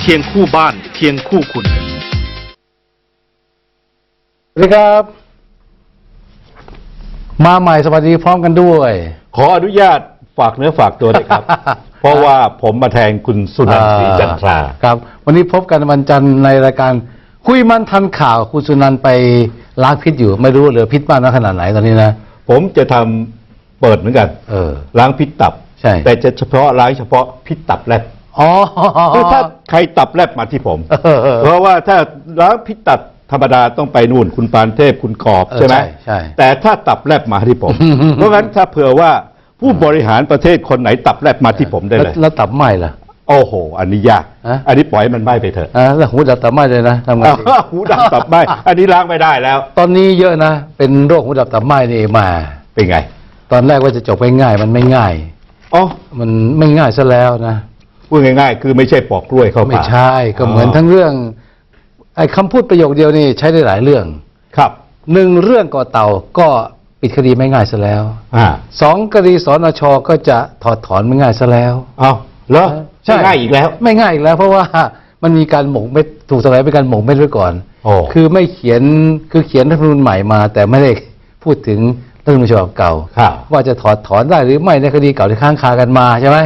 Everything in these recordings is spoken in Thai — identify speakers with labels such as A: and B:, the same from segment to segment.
A: เป็ดเคียงคู่บ้านเคียงคู่คุณ
B: สวัสดีครับ มาใหม่สวัสดีพร้อมกันด้วย
C: ขออนุญาตฝากเนื้อฝากตัวด้วยครับ เพราะว่าผมมาแทนคุณสุนันท์ศรีจันทรา
B: ครับ วันนี้พบกันวันจันทร์ในรายการคุยมันทันข่าวคุณสุนันท์ไปล้างพิษอยู่ไม่รู้เหลือพิษมากน้อยขนาดไหนตอนนี้นะ
C: ผมจะทำเปิดเหมือนกัน
B: เออ
C: ล้างพิษตับ
B: ใช่
C: แต่จะเฉพาะล้างเฉพาะพิษตับแลบ
B: อ๋อ
C: คือถ้า ใครตับแลบมาที่ผม
B: เออเออ
C: เพราะว่าถ้าล้างพิษตับธรรมดาต้องไปนู่นคุณปานเทพคุณกอบ
B: เออ
C: ใช่ไหม
B: ใช่ใช่
C: แต่ถ้าตับแลบมาที่ผม เพราะงั้นถ้าเผื่อว่าผู้บริหารประเทศคนไหนตับแลบมาที่ผมได้
B: แล้ว
C: เลย
B: แล้วตับไหม้ล่ะ
C: โอ้โห อันนี้ยาก
B: ฮะ
C: อันนี้ปล่อยให้มันไหม้ไปเถอะ
B: อ่าแล้วหูดับตับไหม้เลยนะทำไงดี
C: หูดับตับไหม้อันนี้ล้างไม่ได้แล้ว
B: ตอนนี้เยอะนะ เป็นโรคหูดับตับไหม้นี่มา
C: เป็นไง
B: ตอนแรกว่าจะจบง่ายๆมันไม่ง่าย
C: อ๋อ
B: มันไม่ง่ายซะแล้วนะ
C: พูดง่ายๆ คือไม่ใช่ปอกกล้วยเข้า
B: ไม่
C: ปาก
B: ใช่ก็เหมือนทั้งเรื่องไอ้คำพูดประโยคเดียวนี่ใช้ได้หลายเรื่อง
C: ครับ
B: หนึ่งเรื่องก่อเต่าก็ปิดคดีไม่ง่ายซะแล้ว
C: อ่า
B: สองคดีสนชก็จะถอดถอนไม่ง่ายซะแล้ว
C: เอาเหรอ
B: ใช่
C: ไม่ง่ายอีกแล้ว
B: ไม่ง่ายอีกแล้ว เพราะว่ามันมีการหมกเม็ดถูกสลายเป็นการหมกเม็ดไว้ก่อน
C: โอ้
B: คือไม่เขียนคือเขียนรัฐธรรมนูญใหม่มา แต่ไม่ได้พูดถึงรัฐธรรมนูญฉบับเก่า
C: ครับ
B: ว่าจะถอดถอนได้หรือไม่ในคดีเก่าที่ค้างคากันมาใช่ไหม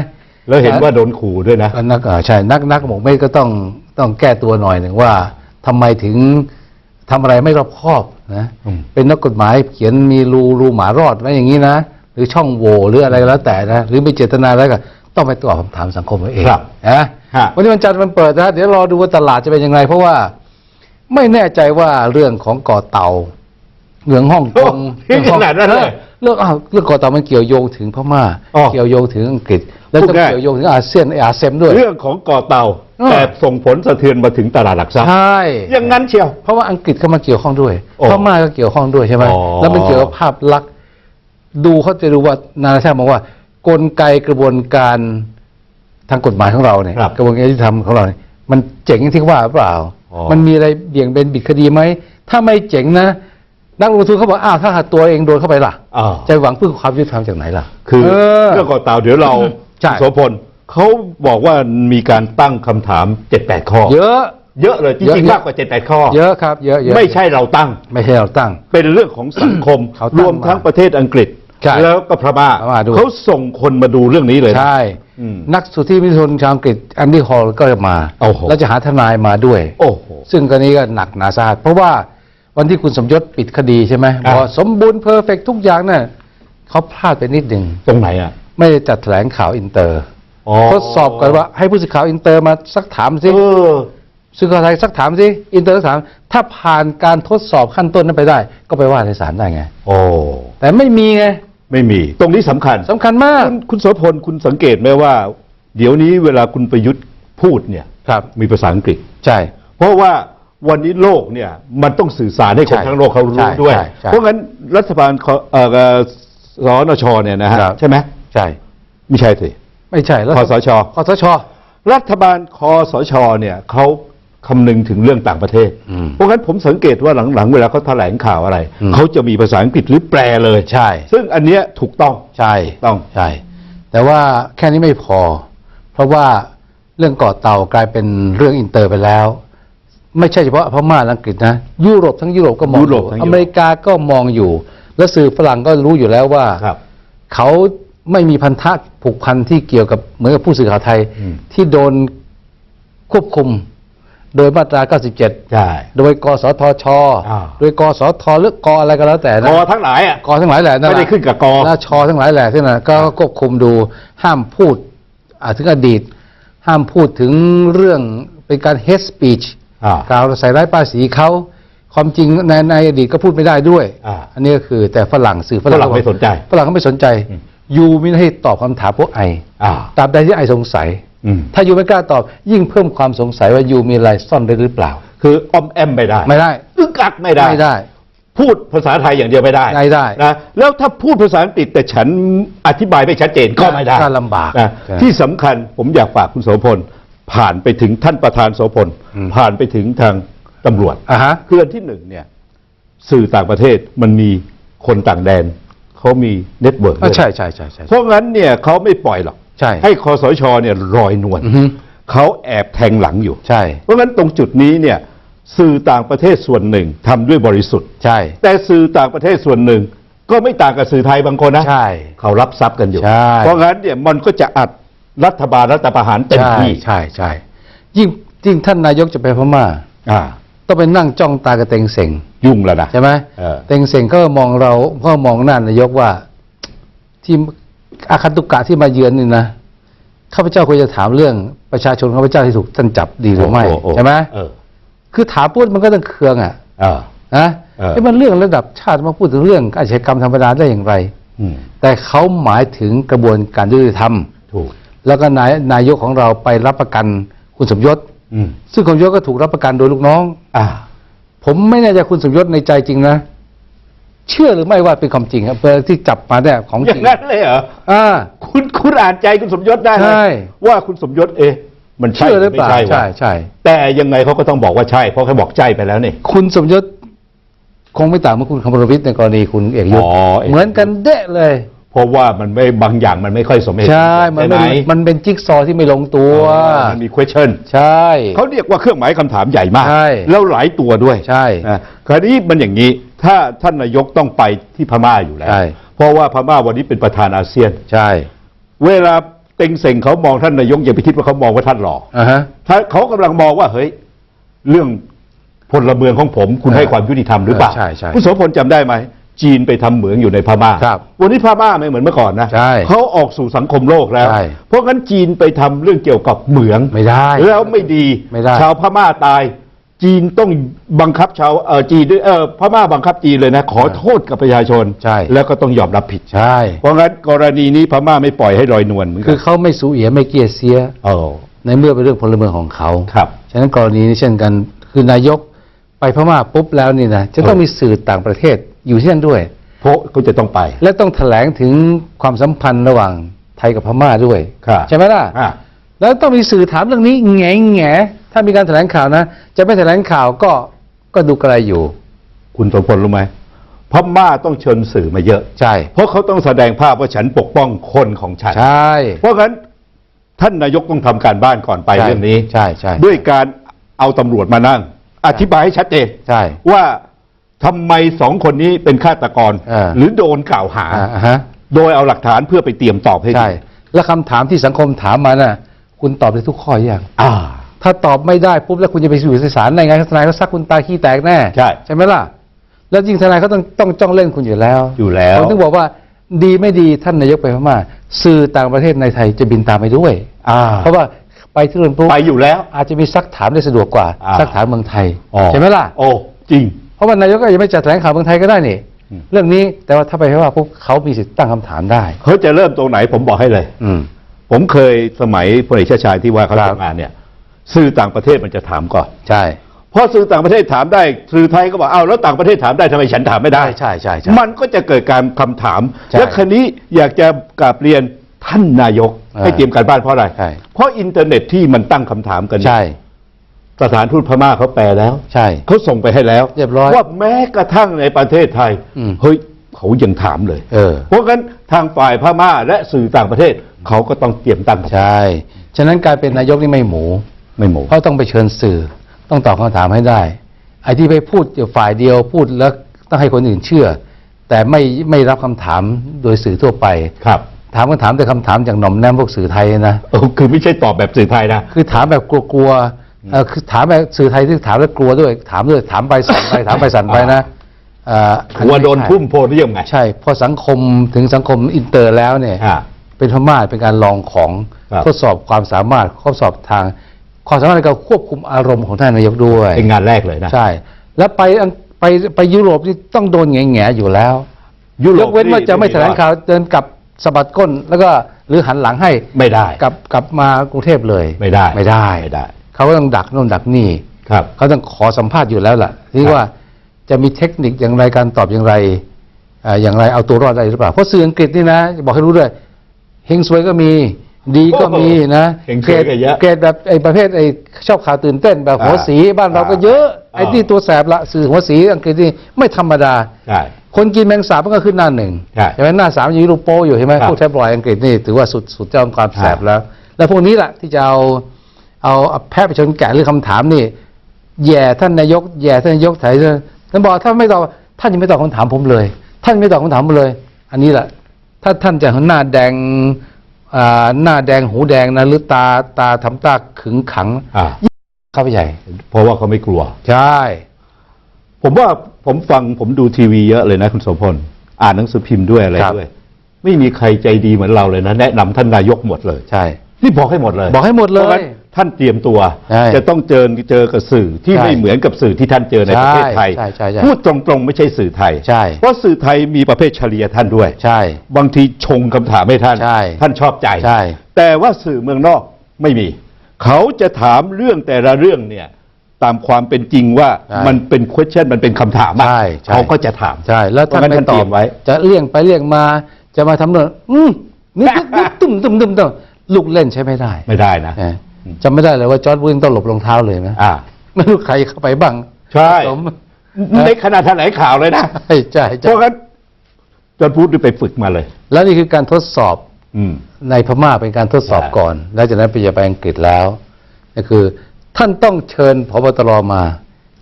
C: แล้วเห็นว่าโดนขู่ด้วยนะ
B: ก็นักอ่าใช่นักนักหมกเม็ดก็ต้องต้องแก้ตัวหน่อยหนึ่งว่าทำไมถึงทำอะไรไม่รอบคอบนะ
C: อืม
B: เป็นนักกฎหมายเขียนมีรูรูหมารอดไว้อย่างนี้นะหรือช่องโหว่หรืออะไรก็แล้วแต่นะหรือมีเจตนาแล้วก็ต้องไปตอบคำถามสังคมเอาเอง
C: ครับ
B: นะ
C: ฮะ
B: วันนี้วันจันทร์มันเปิดนะเดี๋ยวรอดูว่าตลาดจะเป็นยังไง เพราะว่าไม่แน่ใจว่าเรื่องของก่อเต่า เมืองฮ่องกง
C: โอ้ถึงขนาดนั้นเลย
B: เรื่องอ้าวเรื่องก่อเต่ามันเกี่ยวโยงถึงพม่า
C: อ๋อ
B: เกี่ยวโยงถึงอังกฤษ แล้ว
C: พู
B: ก็
C: ดง่าย
B: เกี่ยวโยงถึงอาเซียนอาเซียนด้วย
C: เรื่องของก่อเตา
B: เออ
C: แต่ส่งผลสะเทือนมาถึงตลาดหลักทรัพย์
B: ใช่
C: อย่างนั้นเชียว
B: เพราะว่าอังกฤษก็มาเกี่ยวข้องด้วย
C: โอ้
B: พม่าก็เกี่ยวข้องด้วยใช่ไหม
C: อ๋อ
B: แล้วมันเกี่ยวกับภาพลักษณ์ดูเขาจะดูว่านานาชาติบอกว่า กลไกกระบวนการทางกฎหมายของเราเนี่ย
C: ครับ
B: กระบวนการยุติธรรมของเราเนี่ยมันเจ๋งที่ว่าหรือเปล่า
C: อ๋อ
B: มันมีอะไรเบี่ยงเบนบิดคดีไหมถ้าไม่เจ๋งนะ นักลงทุนเขาบอกอ้าวถ้าหากตัวเองโดนเข้าไปล่ะ
C: อ่า
B: จะหวังพึ่งความยุติธรรมจากไหนล่ะ
C: คือ
B: เออ
C: เรื่องก่อเตาเดี๋ยวเรา
B: ใช่
C: คุณโสพลเขาบอกว่ามีการตั้งคำถามเจ็ดแปดข้อ
B: เยอะ
C: เยอะเลยจ
B: เยอะ
C: ริง
B: เย
C: ๆ
B: อะ
C: มากกว่าเจ็ดแปดข้อ
B: เยอะครับ เยอะเยอะ
C: ไม่ใช่เราตั้ง
B: ไม่ใช่เราตั้ง
C: เป็นเรื่องของสังคม
B: เขาตั้ง
C: รวมทั้งประเทศอังกฤษ
B: ใช่
C: แล้วก็พม่า
B: พม่าด้วย
C: เขาส่งคนมาดูเรื่องนี้เลยนะ
B: ใช่
C: อืม
B: นักสุทธิวิทยชนชาวอังกฤษแอนดี้ฮอลก็จะมา
C: โอ้โห
B: แล้วจะหาทนายมาด้วย
C: โอ้โห
B: ซึ่งกรณีก็หนักหนาสาหัสเพราะว่า วันที่คุณสมยศปิดคดีใช่ไหม
C: อะ
B: บอกว่าสมบูรณ์เพอร์เฟกทุกอย่างน่ะเขาพลาดไปนิดหนึ่ง
C: ตรงไหนอะ
B: ไม่ได้จัดแถลงข่าวอินเตอร์
C: อ๋อ
B: ทดสอบก่อนว่าให้ผู้สื่อข่าวอินเตอร์มาสักถามสิ
C: เออ
B: สื่อข่าวไทยสักถามสิอินเตอร์สักถาม ถ้าผ่านการทดสอบขั้นต้นนั้นไปได้ ก็ไปว่าในศาลได้ไง
C: โอ้
B: แต่ไม่มีไง
C: ไม่มี ตรงนี้สำคัญ
B: สำคัญมาก
C: คุณคุณโสพลคุณสังเกตไหมว่า เดี๋ยวนี้เวลาคุณประยุทธ์พูดเนี่ย
B: ครับ
C: มีภาษาอังกฤษ
B: ใช่
C: เพราะว่า วันนี้โลกเนี่ยมันต้องสื่อสารให้คน
B: ใช่
C: ทั้งโลกเขา
B: ใช่
C: รู้ด้วย
B: ใช่ใช่
C: เพราะงั้นรัฐบาลขอเอ่อสนชเนี่ยนะฮะ
B: ครับ
C: ใช่ไหม
B: ใช่
C: ไม่ใช่สิ
B: ไม่ใช่แล้ว
C: คสช
B: คอสช
C: รัฐบาลคอสชเนี่ยเขาคำนึงถึงเรื่องต่างประเทศ
B: อืม
C: เพราะงั้นผมสังเกตว่าหลังๆ เวลาเขาแถลงข่าวอะไร
B: อืม
C: เขาจะมีภาษาอังกฤษหรือแปลเลย
B: ใช่
C: ซึ่งอันเนี้ยถูกต้อง
B: ใช่
C: ต้อง
B: ใช่ แต่ว่าแค่นี้ไม่พอ เพราะว่าเรื่องเกาะเต่ากลายเป็นเรื่องอินเตอร์ไปแล้ว ไม่ใช่เฉพาะพม่าและอังกฤษนะยุโรปทั้งยุโรปก็มอง
C: ยุโรป
B: อยู่
C: ทั้งยุโรป
B: อเมริกาก็มองอยู่ และสื่อฝรั่งก็รู้อยู่แล้วว่า
C: ครับ
B: เขาไม่มีพันธะผูกพันที่เกี่ยวกับเหมือนกับผู้สื่อข่าวไทย
C: อืม
B: ที่โดนควบคุม โดยมาตรา 97
C: ใช่
B: โดยกสทช
C: อ่า
B: โดยกสทหรือกอะไรก็แล้วแต่นะ
C: กอทั้งหลายอะ
B: กอทั้งหลายแหละนั่น
C: ไม่ได้
B: แหละ
C: ขึ้นกับกอ
B: แล้วชอทั้งหลายแหละที่นั่นก็ควบคุมดูห้ามพูดอ่าถึงอดีต ห้ามพูดถึงเรื่องเป็นการ hate speech
C: อ่าก
B: ล่าวใส่ร้ายป้ายสีเขาความจริงในในอดีตก็พูดไม่ได้ด้วย
C: อ่า
B: อันนี้ก็คือแต่ฝรั่งสื่อฝรั่ง
C: ฝรั่ง
B: ก็บอก
C: ไม่สนใจ
B: ฝรั่งก็ไม่สนใจ
C: อืม
B: ยูไม่ให้ตอบคำถามพวกไอ
C: อ่า
B: ตราบใดที่ไอสงสัย
C: อืม
B: ถ้ายูไม่กล้าตอบยิ่งเพิ่มความสงสัยว่ายูมีอะไรซ่อนไว้หรือเปล่า
C: คืออ้อมแอมไม่ได้
B: ไม่ได้
C: อึกอักไม่ได้
B: ไม่ได้
C: พูดภาษาไทยอย่างเดียวไม่ได้
B: ไม่ได้
C: นะแล้วถ้าพูดภาษาอังกฤษแต่ฉันอธิบายไม่ชัดเจนก็ไม่ได้
B: ก็ลำบาก
C: นะ
B: ใช่
C: ที่สำคัญผมอยากฝากคุณโสพล ผ่านไปถึงท่านประธานโสพล
B: อืม
C: ผ่านไปถึงทางตำรวจ
B: อะฮะ
C: คืออันที่หนึ่งเนี่ยสื่อต่างประเทศมันมีคนต่างแดนเขามีเน็ตเวิร์ก
B: อะใช่ใช่ใช่ใช่
C: เพราะงั้นเนี่ยเขาไม่ปล่อยหรอก
B: ใช่
C: ให้คอสชเนี่ยลอยนวล
B: อือฮึ
C: เขาแอบแทงหลังอยู่
B: ใช่
C: เพราะงั้นตรงจุดนี้เนี่ยสื่อต่างประเทศส่วนหนึ่งทำด้วยบริสุทธิ์
B: ใช่
C: แต่สื่อต่างประเทศส่วนหนึ่ง ก็ไม่ต่างกับสื่อไทยบางคนนะ
B: ใช่
C: เขารับทรัพย์กันอยู่
B: ใช่
C: เพราะงั้นเนี่ยมันก็จะอัด รัฐบาลรัฐประหารเต็ม
B: ใช่
C: ที่
B: ใช่ใช่ยิ่งยิ่งท่านนายกจะไปพม่า
C: อ่า
B: ต้องไปนั่งจ้องตากระเตงเสง
C: ยุ่งแล้วนะ
B: ใช่ไหม
C: เออ
B: เตงเสงก็มองเราก็มองหน้านายกว่า ที่อาคันตุกะที่มาเยือนนี่นะข้าพเจ้าควรจะถามเรื่องประชาชนข้าพเจ้าที่ถูกท่านจับดีหรือไม่
C: โโใช่
B: ไหม
C: เออ
B: คือถามพูดมันก็ต้องเคืองอะ
C: เออ
B: นะ
C: เออ
B: ไอ้มันเรื่องระดับชาติมาพูดถึงเรื่องอาชญากรรมธรรมดาได้อย่างไร
C: อืม
B: แต่เขาหมายถึงกระบวนการยุติธรรม
C: ถูก
B: แล้วก็นายนายกของเราไปรับประกันคุณสมยศ
C: อืม
B: ซึ่งคุณสมยศก็ถูกรับประกันโดยลูกน้อง
C: อ่า
B: ผมไม่แน่ใจคุณสมยศในใจจริงนะเชื่อหรือไม่ว่าเป็นความจริงครับเพื่อที่จับมาเนี่ยของ
C: อ
B: จ
C: ย่า
B: ริ
C: ง
B: ง
C: นั้นเลยเหรอ
B: อ่า
C: คุณคุณอ่านใจคุณสมยศได้ไหม
B: ใช่
C: ว่าคุณสมยศเอ๊ะมันใช่
B: เชื่อห
C: ห
B: รื
C: รืออ
B: เป
C: ไม่
B: ล่า
C: ใช่
B: ใช่
C: วะ
B: ใช่
C: แต่ยังไงเขาก็ต้องบอกว่าใช่ เพราะเขาบอกใช่ไปแล้วนี่
B: คุณสมยศคงไม่ต่างเมื่อคุณคำรวิทย์ในกรณีคุณเอกยุทธ
C: อ๋อเอกยุทธ
B: เหมือนกันเดะเลย
C: เพราะว่ามันไม่บางอย่างมันไม่ค่อยสมเหตุ
B: ใช่ มัน
C: ใช่
B: ไม่
C: ไหม
B: มันเป็นจิ๊กซอว์ที่ไม่ลงตัว
C: เออมันมี question
B: ใช่
C: เขาเรียกว่าเครื่องหมายคำถามใหญ่มาก
B: ใช่
C: แล้วหลายตัวด้วย
B: ใช่
C: นะคราวนี้มันอย่างนี้ ถ้าท่านนายกต้องไปที่พม่าอยู่แล้ว
B: ใช่
C: เพราะว่าพม่าวันนี้เป็นประธานอาเซียน
B: ใช่
C: เวลาเต็งเซ็งเขามองท่านนายกอย่าไปคิดว่าเขามองว่าท่านหล่อ
B: อ่าฮะ
C: ถ้าเขากำลังมองว่าเฮ้ยเรื่องพลเมืองของผมคุณ
B: เออ
C: ให้ความยุติธรรมหรือเปล่า
B: ใช่ใช่
C: คุณโสพลจำได้ไหม จีนไปทำเหมืองอยู่ในพม่า
B: ครับ
C: วันนี้พม่าไม่เหมือนเมื่อก่อนนะ
B: ใช่
C: เขาออกสู่สังคมโลกแล้ว
B: ใช่
C: เพราะงั้นจีนไปทำเรื่องเกี่ยวกับเหมือง
B: ไม่ได้
C: แล้วไม่ดี
B: ไม่ได้
C: ชาวพม่าตาย จีนต้องบังคับชาวเออจีนด้วยเออพม่าบังคับจีนเลยนะ ขอโทษกับประชาชน
B: ใช่
C: แล้วก็ต้องยอมรับผิด
B: ใช่
C: เพราะงั้นกรณีนี้พม่าไม่ปล่อยให้ลอยนวลเหมือนกั
B: คือเขาไม่สูเอียไม่เกียเสีย
C: โอ้
B: ในเมื่อเป็นเรื่องพลเมืองของเขา
C: ครับ
B: ฉะนั้นกรณีนี้เช่นกันคือนายกไปพม่าปุ๊บแล้วนี่นะจะต้อง
C: เออ
B: มีสื่อต่างประเทศ อยู่ที่นั่นด้วย
C: เพราะเขาจะต้องไป
B: และต้องแถลงถึงความสัมพันธ์ระหว่างไทยกับพม่าด้วย
C: ครับ
B: ใช่ไหมล่ะ
C: อะ
B: แล้วต้องมีสื่อถามเรื่องนี้แง่แง่ถ้ามีการแถลงข่าวนะ จะไม่แถลงข่าวก็ก็ดูกระไรอยู่
C: คุณสมพลรู้ไหมพม่าต้องเชิญสื่อมาเยอะ
B: ใช่
C: เพราะเขาต้องแสดงภาพว่าฉันปกป้องคนของฉัน
B: ใช่
C: เพราะงั้นท่านนายกต้องทำการบ้านก่อนไป
B: ใช่
C: เรื่องนี้
B: ใช่ใช่
C: ด้วยการเอาตำรวจมานั่ง อธิบายให้ชัดเจน
B: ใช่
C: ว่า ทำไมสองคนนี้เป็นฆาตกร
B: เออ
C: หรือโดนกล่าวหา
B: อ่าฮะ
C: โดยเอาหลักฐานเพื่อไปเตรียมตอบให้
B: ใช่
C: ดี
B: แล้วคำถามที่สังคมถามมาน่ะ คุณตอบได้ทุกข้อยัง
C: อ่า
B: ถ้าตอบไม่ได้ปุ๊บแล้วคุณจะไปสู่ศาลได้ไงทนายเขาซักคุณตาขี้แตกแน่
C: ใช่
B: ใช่ไหมล่ะ แล้วจริงทนายเขาต้องต้องจ้องเล่นคุณอยู่แล้ว
C: อยู่แล้ว
B: ผมถึงบอกว่าดีไม่ดีท่านนายกไปพม่าสื่อต่างประเทศในไทยจะบินตามไปด้วย
C: อ่า
B: เพราะว่าไปที่นู่นปุ๊บ
C: ไปอยู่แล้ว
B: อาจจะมีซักถามได้สะดวกกว่า
C: อ่า
B: ซักถามเมืองไทย
C: อ๋อ
B: ใช่ไหมล่ะ
C: โอ้จริง
B: เพราะว่านายกก็ยังไม่จัดแถลงข่าวเมืองไทยก็ได้นี่
C: อืม
B: เรื่องนี้แต่ว่าถ้าไปพม่าปุ๊บเขามีสิทธิ์ตั้งคำถามได้
C: เขาจะเริ่มตรงไหนผมบอกให้เลย
B: อืม
C: ผมเคยสมัยพลเอกชาติชายที่ว่าเขา
B: ครับ
C: ทำงานเนี่ย สื่อต่างประเทศมันจะถามก่อน
B: ใช่
C: เพราะสื่อต่างประเทศถามได้ สื่อไทยก็บอกอ้าวแล้วต่างประเทศถามได้ทำไมฉันถามไม่ได้
B: ใช่ใช่ใช่
C: มันก็จะเกิดการคำถาม
B: ใช่
C: และคันนี้อยากจะกราบเรียนท่านนายก
B: อ่า
C: ให้เตรียมการบ้านเพราะอะไร
B: ใช่
C: เพราะอินเทอร์เน็ตที่มันตั้งคำถามกันเนี่ย
B: ใช่
C: สถานทูตพม่าเขาแปลแล้ว
B: ใช่
C: เขาส่งไปให้แล้ว
B: เรียบร้อย
C: ว่าแม้กระทั่งในประเทศไทย
B: อืม
C: เฮ้ยเขายังถามเลย
B: เออ
C: เพราะงั้นทางฝ่ายพม่าและสื่อต่างประเทศเขาก็ต้องเตรียมตั้งคำถาม
B: ใช่ ฉะนั้นการเป็นนายกนี่ไม่หมู
C: ไม่หมู
B: เขาต้องไปเชิญสื่อ ต้องตอบคำถามให้ได้ ไอ้ที่ไปพูดอยู่ฝ่ายเดียวพูดแล้วต้องให้คนอื่นเชื่อ แต่ไม่ไม่รับคำถามโดยสื่อทั่วไป
C: ครับ
B: ถามคำถามแต่คำถามจากหน่อมแนมพวกสื่อไทยนะ
C: เออคือไม่ใช่ตอบแบบสื่อไทยนะ
B: คือถามแบบกลัวๆ เอ่อคือถามแบบสื่อไทยที่ถามแล้วกลัวด้วย ถามด้วยถามไปสั่นไปถามไปสั่นไปนะเอ่ออั
C: หัวโดน
B: ไม่ใช่
C: ทุ่มโพเดียมไง
B: ใช่พอสังคมถึงสังคมอินเตอร์แล้วเนี่ย
C: อ่า
B: เป็นพม่าเป็นการลองของ
C: ครับ
B: ทดสอบความสามารถทดสอบทาง ความสามารถในการควบคุมอารมณ์ของท่านนายกด้วย
C: เป็นงานแรกเลยนะ
B: ใช่ แล้วไปอังไปไปยุโรปนี่ต้องโดนแง่แง่ๆอยู่แล้ว
C: ยุโรป
B: ยกเว้นว่าจะไม่
C: นี่
B: แถลงข่าวเดินกลับสะบัดก้น แล้วก็หรือหันหลังให้
C: ไม่ได้
B: กลับกลับมากรุงเทพเลย
C: ไม่ได้
B: ไม่ได้
C: ไม่ได้
B: เขาก็ต้องดักโน่นดักนี่
C: ครับ
B: เขาต้องขอสัมภาษณ์อยู่แล้วล่ะที่
C: ครับ
B: ว่าจะมีเทคนิคอย่างไรการตอบอย่างไรเอ่ออย่างไรเอาตัวรอดได้หรือเปล่าเพราะสื่ออังกฤษนี่นะบอกให้รู้ด้วยเฮงซวยก็มีดีก็มีนะ
C: เฮงซวยก็เยอะ
B: เกรดแบบไอ้ประเภทไอ้ชอบข่าวตื่นเต้นแบบหัว
C: อ่า
B: สีบ้านเราก็เยอะ
C: อ่า
B: ไอ้ที่ตัวแสบละสื่อหัวสีอังกฤษนี่ไม่ธรรมดา
C: ใช่
B: คนกินแมงสาบมันก็ขึ้นหน้าหนึ่ง
C: ใช่
B: ไหมหน้าสามยังมีรูปโป้อยู่ใช่ไหม
C: ครับ
B: พวกแท็บลอยด์อังกฤษนี่ถือว่าสุดสุดเจ้าของความแสบ
C: อ่า
B: แล้ว แล้วพวกนี้แหละที่จะเอา เอาเอาแพะไปชนแกะหรือคำถามนี่ แย่ท่านนายก แย่ท่านนายกไถเลยท่านบอกถ้าไม่ตอบท่านยังไม่ตอบคำถามผมเลย ท่านไม่ตอบคำถามผมเลย อันนี้แหละถ้าท่านจะหน้าแดงอ่าหน้าแดงหูแดงนะหรือตาตาทำตาขึงขัง
C: อ่า
B: เข้าไปใหญ่
C: เพราะว่าเขาไม่กลัว
B: ใช่
C: ผมว่าผมฟังผมดูทีวีเยอะเลยนะคุณโสมพลอ่านหนังสือพิมพ์ด้วยอะไร
B: ครับ
C: ด้วย ไม่มีใครใจดีเหมือนเราเลยนะ แนะนำท่านนายกหมดเลย
B: ใช่
C: นี่บอกให้หมดเลย
B: บอกให้หมดเล
C: พราะงั้
B: ย
C: นท่านเตรียมตัว
B: ใช่
C: จะต้องเจอเจอกับสื่อที่
B: ใช่
C: ไม่เหมือนกับสื่อที่ท่านเจอในประเทศไทย
B: ใช่ใช่ใช่
C: พูดตรงๆไม่ใช่สื่อไทย
B: ใช่
C: เพราะสื่อไทยมีประเภทเฉลียท่านด้วย
B: ใช่
C: บางทีชงคำถามให้ท่าน
B: ใช่
C: ท่านชอบใจ
B: ใช่
C: แต่ว่าสื่อเมืองนอกไม่มี เขาจะถามเรื่องแต่ละเรื่องเนี่ย ตามความเป็นจริงว่า
B: ใช่
C: มันเป็น question มันเป็นคำถามอะ
B: ใช่ใช่
C: เขาก็จะถาม
B: ใช่แล้วท่าน
C: เพราะงั้น
B: ไม่
C: ท่าน
B: ต
C: เตรี
B: อยบ
C: มไว้
B: จะเลี่ยงไปเลี่ยงมาจะมาทำเรื่องอืมนึกนึกตุ่มตุ่มตุ่มตุ่ม ลูกเล่นใช้ไม่ได้
C: ไม่ได้นะ
B: นะจำไม่ได้เลยว่าจอร์ดวิงต้องหลบรองเท้าเลยนะ
C: อ่า
B: ไม่รู้ใครเข้าไปบ้าง
C: ใช่
B: ผม
C: ในขณะแถลงข่าวเลยนะ
B: ใช่ใช่
C: เพ
B: ใช่
C: ราะงั้นจอห์นพูดไปฝึกมาเลย
B: แล้วนี่คือการทดสอบ
C: อืม
B: ในพม่าเป็นการทดสอบ
C: ใช่
B: ก่อน แล้วจากนั้นไปจะไปอังกฤษแล้วก็คือ ท่านต้องเชิญพบตรมา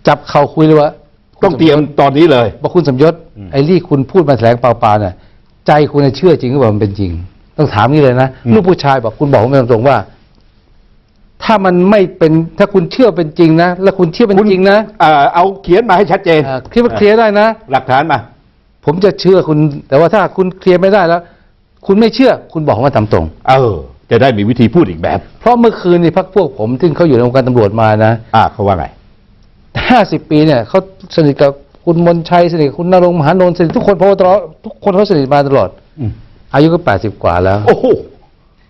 B: จับเขาคุยเลยว่า
C: ต้องเตรียมตอนนี้เลย
B: บอกคุณสมยศ
C: อืม
B: ไอ้ที่คุณพูดมาแถลงเปล่าๆเนี่ยใจคุณน่ะเชื่อจริงหรือเปล่ามันเป็นจริง ต้องถามนี่เลยนะ
C: อืม
B: ลูกผู้ชายบอกคุณบอกผมตรงๆว่า ถ้ามันไม่เป็นถ้าคุณเชื่อเป็นจริงนะแล้วคุณเชื่อเป็นจริงนะ
C: อ่าเอาเขียนมาให้ชัดเจน
B: อ่าคิดว่าเคลียร์ได้นะ
C: หลักฐานมา
B: ผมจะเชื่อคุณ แต่ว่าถ้าคุณเคลียร์ไม่ได้แล้ว คุณไม่เชื่อ คุณบอกว่าทำตรง
C: เออ จะได้มีวิธีพูดอีกแบบ
B: เพราะเมื่อคืนนี่พักพวกผมที่เขาอยู่ในวงการตำรวจมานะ
C: อ่าเขาว่าไง
B: ห้าสิบปีเนี่ยเขาสนิทกับคุณมนชัยสนิทกับคุณนรงค์มหานนท์สนิททุกคนพบตรทุกคนเขาสนิทมาตลอด
C: อืม
B: อายุก็แปดสิบกว่าแล้ว
C: โอ้โห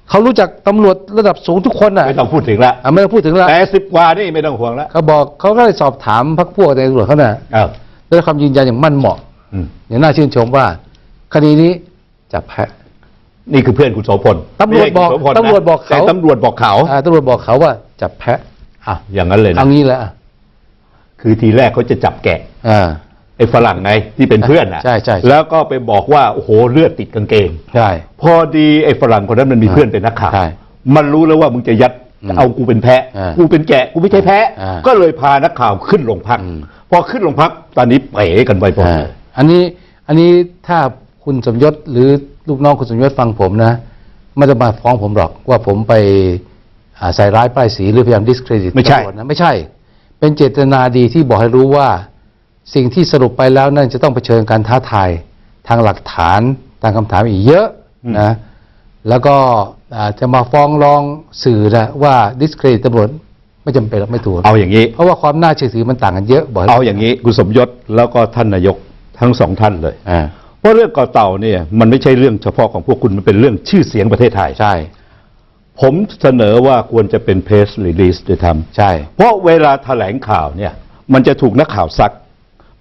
B: เขารู้จักตำรวจระดับสูงทุกคนน่ะ
C: ไม่ต้องพูดถึงละ
B: อะไม่ต้องพูดถึงละ
C: แต่สิบกว่านี่ไม่ต้องห่วงละ
B: เขาบอกเขาก็เลยสอบถามพักพวกในตำรวจเขาน่ะ
C: เออ
B: ได้รับคำยืนยันอย่างมั่นเหมาะ
C: อืม
B: อย่างน่าชื่นชมว่า คดีนี้จับแพะ
C: นี่คือเพื่อนคุณโสพล
B: ตำรวจบอก
C: ไม่ใช่คุณโสพลนะ
B: ตำรวจบอกเขา
C: แต่ตำรวจบอกเขา
B: อ่าตำรวจบอกเขาว่าจับแพะอะ
C: อย่างนั้นเลยนะ
B: เอางี้แหละอะ
C: คือทีแรกเขาจะจับแกะ
B: อ่า
C: ไอ้ฝรั่งไงที่เป็นเพื่อนน่ะ
B: ใช่ใช่ใช่
C: แล้วก็ไปบอกว่าโอ้โหเลือดติดกางเกง
B: ใช่
C: พอดีไอ้ฝรั่งคนนั้นมันมีเพื่อนเป็นนักข่าว
B: ใช่
C: มันรู้แล้วว่ามึงจะยัด
B: อืม
C: เอากูเป็นแพะ
B: อ่า
C: กูเป็นแกะกูไม่ใช่แพะ
B: อ่า
C: ก็เลยพานักข่าวขึ้นโรงพัก
B: อืม
C: พอขึ้นโรงพักตอนนี้เป๋กันไปหมด
B: อ่า
C: เลย
B: อันนี้อันนี้ถ้าคุณสมยศหรือลูกน้องคุณสมยศฟังผมนะไม่จะมาฟ้องผมหรอกว่าผมไปอ่าใส่ร้ายป้ายสีหรือพยายาม discredit
C: ไม่ใช่
B: ตำรวจนะไม่ใช่ เป็นเจตนาดีที่บอกให้รู้ว่า สิ่งที่สรุปไปแล้วนั่นจะต้องเผชิญการท้าทายทางหลักฐานทางคำถามอีกเยอะนะแล้วก็อ่าจะมาฟ้องร้องสื่อนะว่า discredit ตำรวจไม่จำเป็นหรอกไม่ถูก
C: เอาอย่างนี้
B: เพราะว่าความน่าเชื่อถือมันต่างกันเยอะบอกให้
C: เอาอย่างนี้คุณสมยศแล้วก็ท่านนายกทั้งสองท่านเลย
B: อ่า
C: เพราะเรื่องเกาะเต่าเนี่ยมันไม่ใช่เรื่องเฉพาะของพวกคุณมันเป็นเรื่องชื่อเสียงประเทศไทย
B: ใช่
C: ผมเสนอว่าควรจะเป็นเพสรีลีสด้วยทำ
B: ใช่
C: เพราะเวลาแถลงข่าวเนี่ย มันจะถูกนักข่าวซัก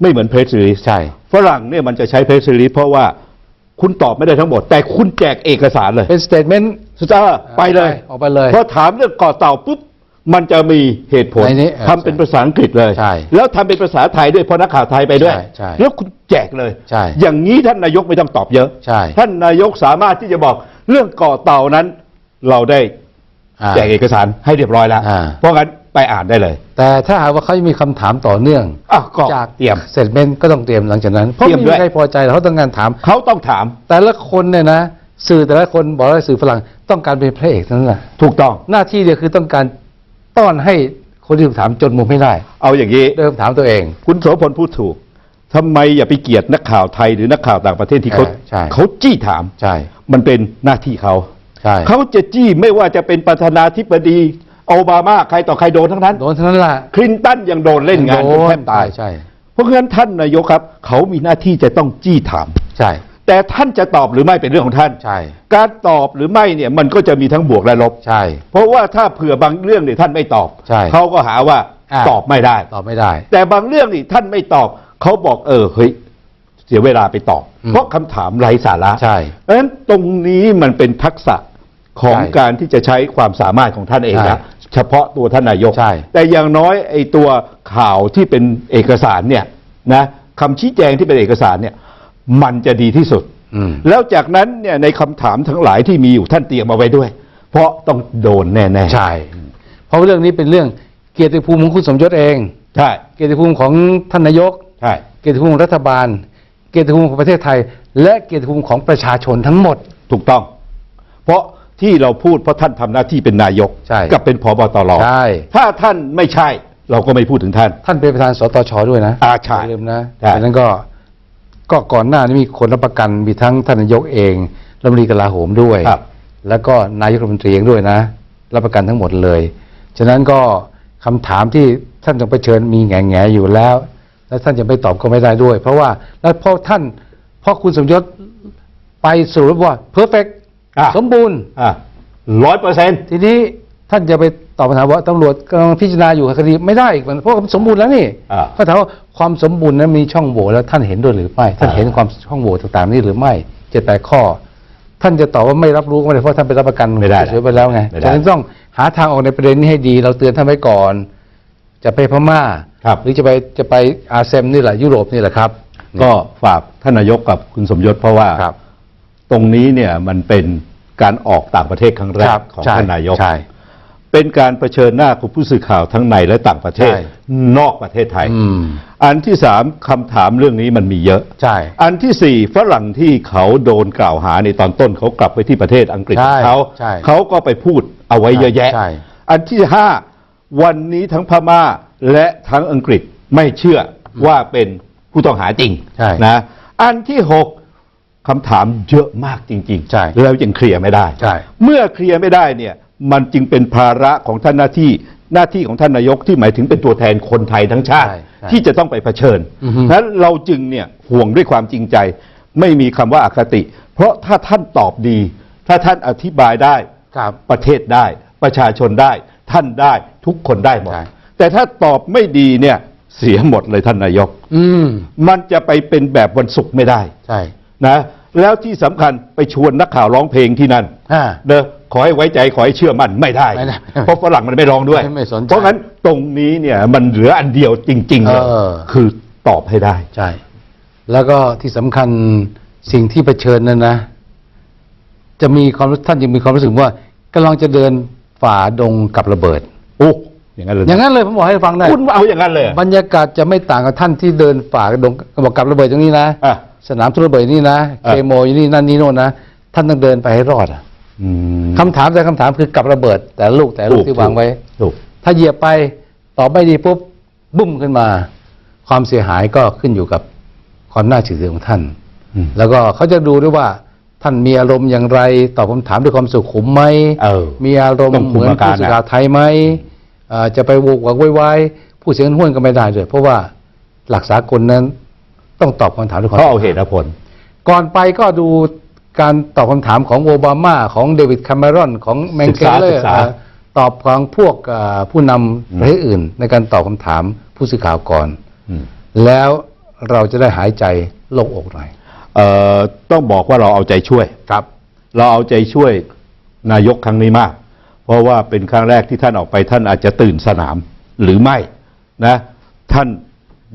C: ไม่เหมือนเพสรีลีส
B: ใช่
C: ฝรั่งเนี่ยมันจะใช้เพสรีลีสเพราะว่าคุณตอบไม่ได้ทั้งหมด แต่คุณแจกเอกสารเลย
B: เป็นสเตทเมนต์
C: สุดท้ายไปเลย
B: ออกไปเลย
C: พอถามเรื่องเกาะเต่าปุ๊บมันจะมีเหตุผล
B: ในนี้เออ
C: ทำเป็นภาษาอังกฤษเลย
B: ใช่
C: แล้วทำเป็นภาษาไทยด้วยเพราะนักข่าวไทยไปด้วย
B: ใช่ใช่
C: แล้วคุณแจกเลย
B: ใช่
C: อย่างนี้ท่านนายกไม่ต้องตอบเยอะ
B: ใช่
C: ท่านนายกสามารถที่จะบอกเรื่องเกาะเต่านั้น เราได้
B: อ่า
C: แจกเอกสารให้เรียบร้อยแล้ว
B: อ่า
C: เพราะงั้น ไปอ่านได้เลย
B: แต่ถ้าหากว่าเขายังมีคำถามต่อเนื่อง
C: อ้าวก็
B: จาก
C: เตรียม
B: สเตทเมนต์ก็ต้องเตรียมหลังจากนั้นเพราะ
C: เตรีย
B: ไม่
C: มด้
B: มี
C: วย
B: ใครพอใจหรอกเขาต้องการถาม
C: เขาต้องถาม
B: แต่ละคนเนี่ยนะ สื่อแต่ละคนบอกว่าสื่อฝรั่งต้องการเป็นพระเอกเท่านั้นแหละ
C: ถูกต้อง
B: หน้าที่เดียวคือต้องการต้อนให้คนที่ถูกถามจนมุมไม่ได้
C: เอาอย่างนี้
B: เดิมถามตัวเอง
C: คุณโสพลพูดถูกทำไมอย่าไปเกลียดนักข่าวไทยหรือนักข่าวต่างประเทศที่เขา
B: เออใช่
C: เขาจี้ถาม
B: ใช่
C: มันเป็นหน้าที่เขา
B: ใช่
C: เขาจะจี้ไม่ว่าจะเป็นประธานาธิบดี โอบามาใครต่อใครโดนทั้งนั้น
B: โดนเท่านั้นแหละ
C: คลินตันยังโดนเล่นงานจนแทบตาย
B: ใช่
C: เพราะฉะนั้นท่านนายกครับ เขามีหน้าที่จะต้องจี้ถาม
B: ใช่
C: แต่ท่านจะตอบหรือไม่เป็นเรื่องของท่าน
B: ใช่
C: การตอบหรือไม่เนี่ยมันก็จะมีทั้งบวกและลบ
B: ใช่
C: เพราะว่าถ้าเผื่อบางเรื่องเนี่ยท่านไม่ตอบ
B: ใช่
C: เขาก็หาว่า
B: อ่า
C: ตอบไม่ได้
B: ตอบไม่ได้
C: แต่บางเรื่องนี่ท่านไม่ตอบ เขาบอกเออเฮ้ยเสียเวลาไปตอบ
B: อืม
C: เพราะคำถามไร้สาระ
B: ใช่
C: เพราะฉะนั้นตรงนี้มันเป็นทักษะ ของ
B: ใช่
C: การที่จะใช้ความสามารถของท่านเอง
B: ใช่
C: นะเฉพาะตัวท่านนายก
B: ใช่
C: แต่อย่างน้อยไอ้ตัวข่าวที่เป็นเอกสารเนี่ยนะคำชี้แจงที่เป็นเอกสารเนี่ยมันจะดีที่สุด
B: อืม
C: แล้วจากนั้นเนี่ยในคำถามทั้งหลายที่มีอยู่ท่านเตรียมเอาไว้ด้วย เพราะต้องโดนแน่ๆ
B: ใช่ เพเพราะว่าเรื่องนี้เป็นเรื่องเกียรติภูมิของคุณสมยศเอง
C: ใช่
B: เกียรติภูมิของท่านนายก
C: ใช่
B: เกียรติภูมิของรัฐบาล เกียรติภูมิของประเทศไทย และเกียรติภูมิของประชาชนทั้งหมด
C: ถูกต้อง เพราะ ที่เราพูดเพราะท่านทำหน้าที่เป็นนายก
B: ใช่
C: กับเป็นพบตร
B: ใช่
C: ถ้าท่านไม่ใช่ เราก็ไม่พูดถึงท่าน
B: ท่านเป็นประธานสตชด้วยนะ
C: อ่าใช่
B: อย่าลืมนะ
C: ใช่
B: ดังนั้นก็ก็ก่อนหน้านี้มีคนรับประกันมีทั้งท่านนายกเองรัฐมนตรีกลาโหมด้วย
C: ครับ
B: แล้วก็นายกรัฐมนตรีเองด้วยนะ รับประกันทั้งหมดเลย ฉะนั้นก็คำถามที่ท่านต้องเผชิญมีแง่แง่ๆอยู่แล้ว แล้วท่านจะไม่ตอบก็ไม่ได้ด้วย เพราะว่าแล้วเพราะท่านเพราะคุณสมยศไปสรุปว่า perfect
C: อะ
B: สมบูรณ์
C: อะร้อยเปอร์เซ็นต์
B: ทีนี้ท่านจะไปตอบปัญหาว่าตำรวจกำลังพิจารณาอยู่คดีไม่ได้อีกเพราะมันสมบูรณ์แล้วนี่
C: อ่า
B: เขาถามว่าความสมบูรณ์นั้นมีช่องโหว่แล้วท่านเห็นด้วยหรือไม่ท่าน
C: อ่า
B: เห็นความช่องโหว่ต่างๆนี้หรือไม่เจ็ดแปดข้อ ท่านจะตอบว่าไม่รับรู้ก็ไม่ได้เพราะท่านไปรับประกัน
C: ไม่ได้
B: เสียไปแล้วไง
C: ไม่ได้
B: ฉะนั้นต้องหาทางออกในประเด็นนี้ให้ดี เราเตือนท่านไว้ก่อน จะไปพม่า
C: ครับ
B: หรือจะไปจะไปอาเซมนี่แหละยุโรปนี่แหละครับ
C: ก็ฝากท่านนายกกับคุณสมยศเพราะว่า
B: ครับ
C: ตรงนี้เนี่ยมันเป็นการออกต่างประเทศครั้งแร
B: ครั
C: ก
B: บ
C: ของ
B: ใช่
C: ท่านนายก
B: ใช่
C: เป็นการเผชิญหน้ากับผู้สื่อข่าวทั้งในและต่างประเทศ
B: ใช่
C: นอกประเทศไทย
B: อืม
C: อันที่สามคำถามเรื่องนี้มันมีเยอะ
B: ใช่
C: อันที่สี่ฝรั่งที่เขาโดนกล่าวหาในตอนต้นเขากลับไปที่ประเทศอังกฤษ
B: ใช่
C: ของเขา
B: ใช่
C: เขาก็ไปพูดเอาไว้เยอะแยะ
B: ใช่
C: อันที่ห้าวันนี้ทั้งพม่าและทั้งอังกฤษไม่เชื่อว่าเป็นผู้ต้องหาจริง
B: ใช่
C: นะอันที่หก คำถามเยอะมากจริง
B: ใช่
C: แล้วยังเคลียร์ไม่ได้
B: ใช่
C: เมื่อเคลียร์ไม่ได้เนี่ยมันจึงเป็นภาระของท่านหน้าที่หน้าที่ของท่านนายกที่หมายถึงเป็นตัวแทนคนไทยทั้งชาติ
B: ใช่ใช่
C: ที่จะต้องไปเผชิญ
B: อือฮึ
C: นั้นเราจึงเนี่ยห่วงด้วยความจริงใจ ไม่มีคำว่าอาคติ เพราะถ้าท่านตอบดี ถ้าท่านอธิบายได้
B: ครับ
C: ประเทศได้ประชาชนได้ ท่านได้ทุกคนได้หมด
B: ใช่
C: แต่ถ้าตอบไม่ดีเนี่ยเสียหมดเลยท่านนายก
B: อืม
C: มันจะไปเป็นแบบวันศุกร์ไม่ได้
B: ใช่
C: นะแล้วที่สำคัญไปชวนนักข่าวร้องเพลงที่นั่น
B: อ่า
C: เด้อขอให้ไว้ใจขอให้เชื่อมั่นไม่ได้
B: ไม่ได้
C: เพราะฝรั่งมันไม่ร้องด้วย
B: ไม่ไม่สนใจ
C: เพราะงั้นตรงนี้เนี่ยมันเหลืออันเดียวจริงๆเลย
B: เออ
C: คือตอบให้ได้
B: ใช่ แล้วก็ที่สำคัญสิ่งที่เผชิญนั้นนะ จะมีความรู้ท่านยังมีความรู้สึกว่ากำลังจะเดินฝ่าดงกับระเบิด
C: โอ้อย่างนั้นเลย
B: อย่างนั้นเลยผมบอกให้ฟังได้
C: คุณเอาอย่างนั้นเลยเหรอบ
B: รรยากาศจะไม่ต่างกับท่านที่เดินฝ่าดงบอกกับระเบิดตรงนี้นะ
C: อะ
B: สนามทุนระเบิดนี่นะ
C: อะ
B: เคโมอยู่นี่นั่นนี่โน่นนะท่านต้องเดินไปให้รอดอะ
C: อืม
B: คำถามแต่คำถามคือกับระเบิด แต่ละลูกแต่ละลูกที่วางไว้
C: ถูก
B: ถ้าเหยียบไปตอบไม่ดีปุ๊บบุ้มขึ้นมา ความเสียหายก็ขึ้นอยู่กับความน่าเชื่อถือของท่าน
C: อืม
B: แล้วก็เขาจะดูด้วยว่า ท่านมีอารมณ์อย่างไร ตอบคำถามด้วยความสุขุมไหม
C: เออ
B: มีอารมณ์
C: ต้องคุ
B: เห
C: ม
B: มือน
C: อาการ
B: ผู้สื่อ
C: นะ
B: ข่าวไทยไหมอ่าจะไปโวกวักไว้ๆผู้เสียงห้วนก็ไม่ได้ด้วยเพราะว่าหลักสากลนั้น ต้องตอบคำถามด้วยความ
C: เขาเอาเหตุและผล
B: ก่อนไปก็ดูการตอบคำถามของโอบามาของเดวิดแคมเมรอนของแมง
C: ศึก
B: เก
C: ษา
B: เลอ
C: ศึ
B: ร์
C: กษา
B: ตอบของพวกอ่าผู้นำประเทศอื่น ในการตอบคำถามผู้สื่อข่าวก่อน
C: อืม
B: แล้วเราจะได้หายใจโล่งอกหน่อย
C: เอ่อต้องบอกว่าเราเอาใจช่วย
B: ครับ
C: เราเอาใจช่วยนายกครั้งนี้มาก เพราะว่าเป็นครั้งแรกที่ท่านออกไปท่านอาจจะตื่นสนามหรือไม่นะ ท่าน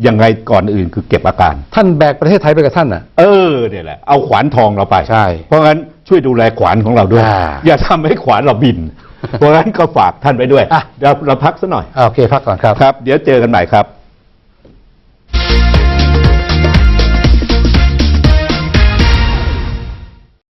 C: ยังไงก่อนอื่นคือเก็บอาการ
B: ท่านแบกประเทศไทยไปกับท่านน่ะ
C: เออเนี่ยแหละเอาขวานทองเราไป
B: ใช่
C: เพราะงั้นช่วยดูแลขวานของเราด้วย
B: อ่า
C: อย่าทำให้ขวานเราบิน เพราะงั้นก็ฝากท่านไปด้วย
B: อะ
C: เดี๋ยวเราพักสักหน่อย
B: อ่าโอเคพักก่อนครับ
C: ครับ เดี๋ยวเจอกันใหม่ครับ